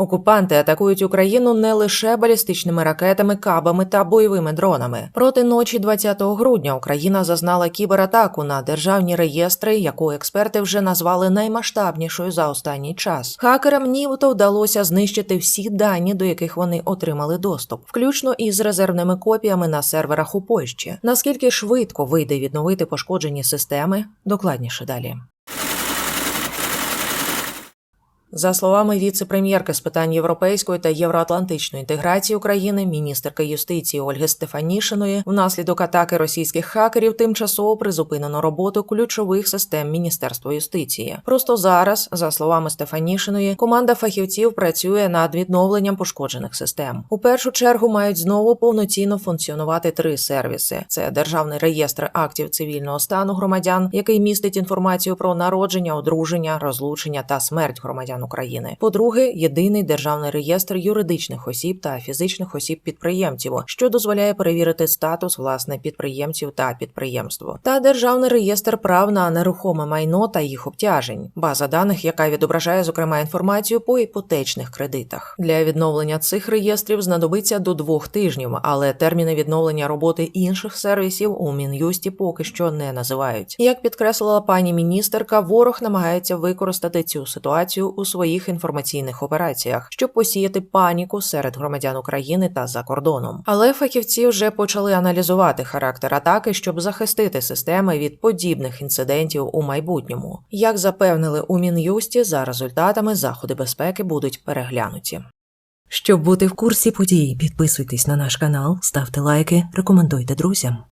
Окупанти атакують Україну не лише балістичними ракетами, кабами та бойовими дронами. Проти ночі 20 грудня Україна зазнала кібератаку на державні реєстри, яку експерти вже назвали наймасштабнішою за останній час. Хакерам нібито вдалося знищити всі дані, до яких вони отримали доступ, включно із резервними копіями на серверах у Польщі. Наскільки швидко вийде відновити пошкоджені системи? Докладніше далі. За словами віце-прем'єрки з питань європейської та євроатлантичної інтеграції України, міністерки юстиції Ольги Стефанішиної, внаслідок атаки російських хакерів тимчасово призупинено роботу ключових систем Міністерства юстиції. Просто зараз, за словами Стефанішиної, команда фахівців працює над відновленням пошкоджених систем. У першу чергу мають знову повноцінно функціонувати три сервіси: це державний реєстр актів цивільного стану громадян, який містить інформацію про народження, одруження, розлучення та смерть громадян. України. По-друге, єдиний державний реєстр юридичних осіб та фізичних осіб підприємців, що дозволяє перевірити статус власне підприємців та підприємство, та державний реєстр прав на нерухоме майно та їх обтяжень, база даних, яка відображає зокрема інформацію по іпотечних кредитах. Для відновлення цих реєстрів знадобиться до двох тижнів, але терміни відновлення роботи інших сервісів у мін'юсті поки що не називають. Як підкреслила пані міністерка, ворог намагається використати цю ситуацію у своїх інформаційних операціях, щоб посіяти паніку серед громадян України та за кордоном. Але фахівці вже почали аналізувати характер атаки, щоб захистити системи від подібних інцидентів у майбутньому. Як запевнили у мін'юсті, за результатами заходи безпеки будуть переглянуті. Щоб бути в курсі подій, підписуйтесь на наш канал, ставте лайки, рекомендуйте друзям.